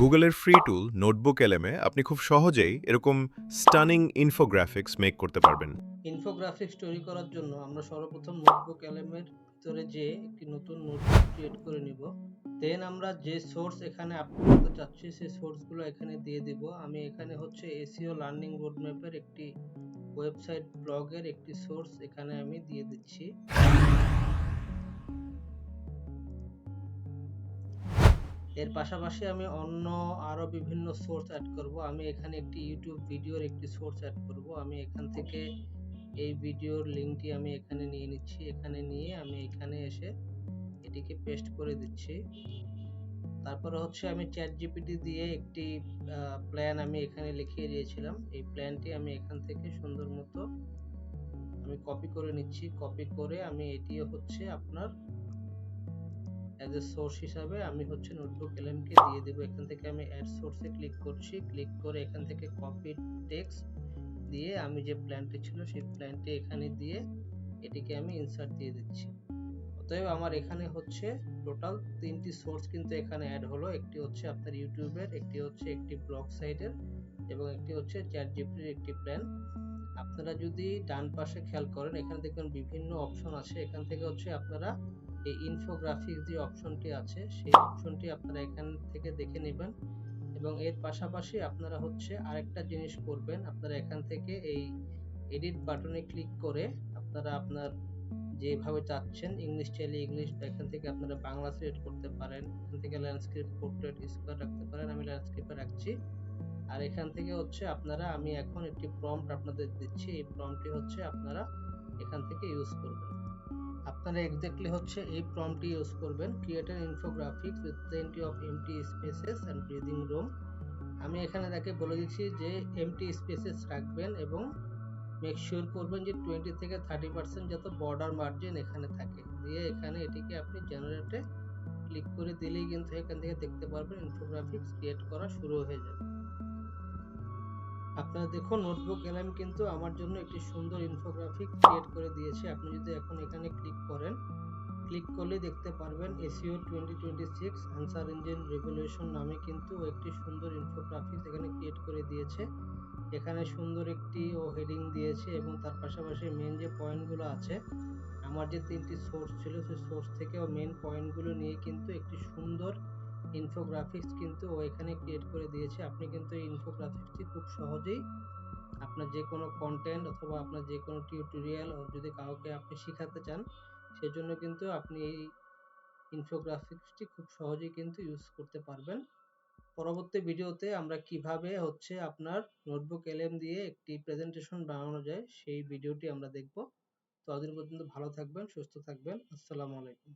গুগলের ফ্রি টুল নোটবুক এলএমে আপনি খুব সহজেই এরকম স্টানিং ইনফোগ্রাফিক্স মেক করতে পারবেন। ইনফোগ্রাফিক্স তৈরি করার জন্য আমরা সর্বপ্রথম নোটবুক এলএমের ভিতরে যে একটি নতুন নোটবুক ক্রিয়েট করে নিব। দেন আমরা যে সোর্স এখানে আপলোড করতে চাচ্ছি সেই সোর্সগুলো এখানে দিয়ে দিব। আমি এখানে হচ্ছে এসিও লার্নিং রোডম্যাপের একটি ওয়েবসাইট, ব্লগের একটি সোর্স এখানে আমি দিয়ে দিচ্ছি। এর পাশাপাশি আমি অন্য আরও বিভিন্ন সোর্স অ্যাড করব। আমি এখানে একটি ইউটিউব ভিডিওর একটি সোর্স অ্যাড করব। আমি এখান থেকে এই ভিডিওর লিঙ্কটি আমি এখানে নিয়ে নিচ্ছি। এখানে নিয়ে আমি এখানে এসে এটিকে পেস্ট করে দিচ্ছি। তারপরে হচ্ছে আমি চ্যাট জিপিটি দিয়ে একটি প্ল্যান আমি এখানে লিখিয়ে দিয়েছিলাম। এই প্ল্যানটি আমি এখান থেকে সুন্দর মতো আমি কপি করে নিচ্ছি। কপি করে আমি এটিও হচ্ছে আপনার অ্যাজ এ সোর্স হিসাবে আমি হচ্ছে নোটবুক এলএমকে দিয়ে দেবো। এখান থেকে আমি অ্যাড সোর্সে ক্লিক করছি। ক্লিক করে এখান থেকে কপি টেক্সট দিয়ে আমি যে প্ল্যানটি ছিল সেই প্ল্যানটি এখানে দিয়ে এটিকে আমি ইনসার্ট দিয়ে দিচ্ছি। অতএব আমার এখানে হচ্ছে টোটাল তিনটি সোর্স কিন্তু এখানে অ্যাড হলো। একটি হচ্ছে আপনার ইউটিউবের একটি হচ্ছে একটি ব্লগ সাইটের এবং একটি হচ্ছে চ্যাট জিপিটির একটি প্ল্যান আপনারা যদি ডান পাশে খেয়াল করেন, এখানে দেখবেন বিভিন্ন অপশন আছে। এখান থেকে হচ্ছে আপনারা এই ইনফোগ্রাফিক্স যে অপশনটি আছে, সেই অপশনটি আপনারা এখান থেকে দেখে নেবেন এবং এর পাশাপাশি আপনারা হচ্ছে আরেকটা জিনিস করবেন। আপনারা এখান থেকে এই এডিট বাটনে ক্লিক করে আপনারা আপনার যেভাবে চাচ্ছেন ইংলিশ চাইলে ইংলিশ এখান থেকে আপনারা বাংলা সিলেক্ট করতে পারেন। এখান থেকে ল্যান্ডস্কেপ পোর্ট্রেট স্কোয়ার রাখতে পারেন। আমি ল্যান্ডস্কেপে রাখছি। আর এখান থেকে হচ্ছে আপনারা, আমি এখন একটি প্রম্পট আপনাদের দিচ্ছি। এই প্রম্পটটি হচ্ছে আপনারা এখান থেকে ইউজ করবেন। আপনারা এক্স্যাক্টলি হচ্ছে এই প্রম্পটটি ইউজ করবেন। Create an infographics with plenty of empty spaces and breathing room আমি এখানে তাকে বলে দিচ্ছি যে এমটি স্পেসেস রাখবেন এবং মেক শিওর করবেন যে টোয়েন্টি থেকে থার্টি পার্সেন্ট যত বর্ডার মার্জিন এখানে থাকে। দিয়ে এখানে এটিকে আপনি জেনারেটে ক্লিক করে দিলেই কিন্তু এখান থেকে দেখতে পারবেন ইনফোগ্রাফিক্স ক্রিয়েট করা শুরু হয়ে যাবে। আপনারা দেখুন নোটবুক এলএম কিন্তু আমার জন্য একটি সুন্দর ইনফোগ্রাফিক ক্রিয়েট করে দিয়েছে। আপনি যদি এখন এখানে ক্লিক করেন ক্লিক করলে দেখতে পারবেন SEO twenty twenty six answer engine revolution নামে কিন্তু একটি সুন্দর ইনফোগ্রাফিক্স এখানে ক্রিয়েট করে দিয়েছে। এখানে সুন্দর একটি ও হেডিং দিয়েছে এবং তার পাশাপাশি মেন যে পয়েন্টগুলো আছে, আমার যে তিনটি সোর্স ছিল, সেই সোর্স থেকে ও মেন পয়েন্টগুলো নিয়ে কিন্তু একটি সুন্দর ইনফোগ্রাফিক্স কিন্তু ও এখানে ক্রিয়েট করে দিয়েছে। আপনি কিন্তু এই ইনফোগ্রাফিক্সটি খুব সহজেই আপনার যে কোনো কন্টেন্ট অথবা আপনার যে কোনো টিউটোরিয়াল যদি কাউকে আপনি শেখাতে চান, সেজন্য কিন্তু আপনি এই ইনফোগ্রাফিক্সটি খুব সহজেই কিন্তু ইউজ করতে পারবেন। পরবর্তী ভিডিওতে আমরা কীভাবে হচ্ছে আপনার নোটবুক এলএম দিয়ে একটি প্রেজেন্টেশন বানানো যায়, সেই ভিডিওটি আমরা দেখব। ততদিন পর্যন্ত ভালো থাকবেন, সুস্থ থাকবেন। আসসালামু আলাইকুম।